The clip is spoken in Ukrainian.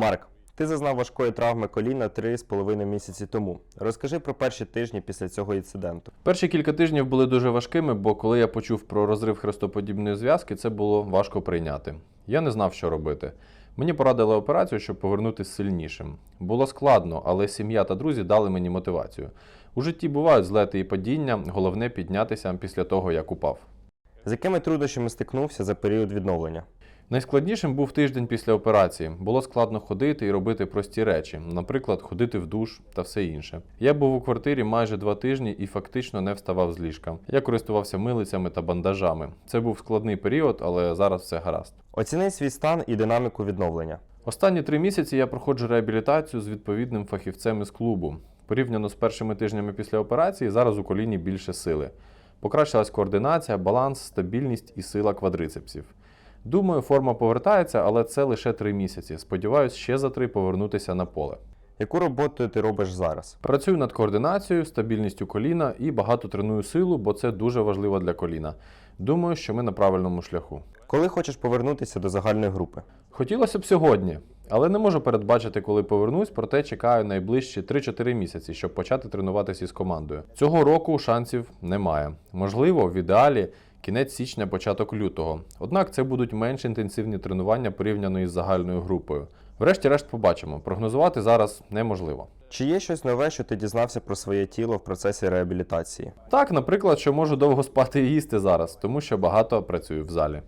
Марк, ти зазнав важкої травми коліна 3,5 місяці тому. Розкажи про перші тижні після цього інциденту. Перші кілька тижнів були дуже важкими, бо коли я почув про розрив хрестоподібної зв'язки, це було важко прийняти. Я не знав, що робити. Мені порадили операцію, щоб повернутися сильнішим. Було складно, але сім'я та друзі дали мені мотивацію. У житті бувають злети і падіння, головне піднятися після того, як упав. З якими труднощами стикнувся за період відновлення? Найскладнішим був тиждень після операції. Було складно ходити і робити прості речі, наприклад, ходити в душ та все інше. Я був у квартирі майже два тижні і фактично не вставав з ліжка. Я користувався милицями та бандажами. Це був складний період, але зараз все гаразд. Оціни свій стан і динаміку відновлення. Останні три місяці я проходжу реабілітацію з відповідним фахівцем із клубу. Порівняно з першими тижнями після операції, зараз у коліні більше сили. Покращилась координація, баланс, стабільність і сила квадрицепсів. Думаю, форма повертається, але це лише три місяці. Сподіваюсь, ще за три повернутися на поле. Яку роботу ти робиш зараз? Працюю над координацією, стабільністю коліна і багато треную силу, бо це дуже важливо для коліна. Думаю, що ми на правильному шляху. Коли хочеш повернутися до загальної групи? Хотілося б сьогодні, але не можу передбачити, коли повернусь, проте чекаю найближчі 3-4 місяці, щоб почати тренуватися із командою. Цього року шансів немає. Можливо, в ідеалі кінець січня, початок лютого. Однак це будуть менш інтенсивні тренування порівняно із загальною групою. Врешті-решт побачимо. Прогнозувати зараз неможливо. Чи є щось нове, що ти дізнався про своє тіло в процесі реабілітації? Так, наприклад, що можу довго спати і їсти зараз, тому що багато працюю в залі.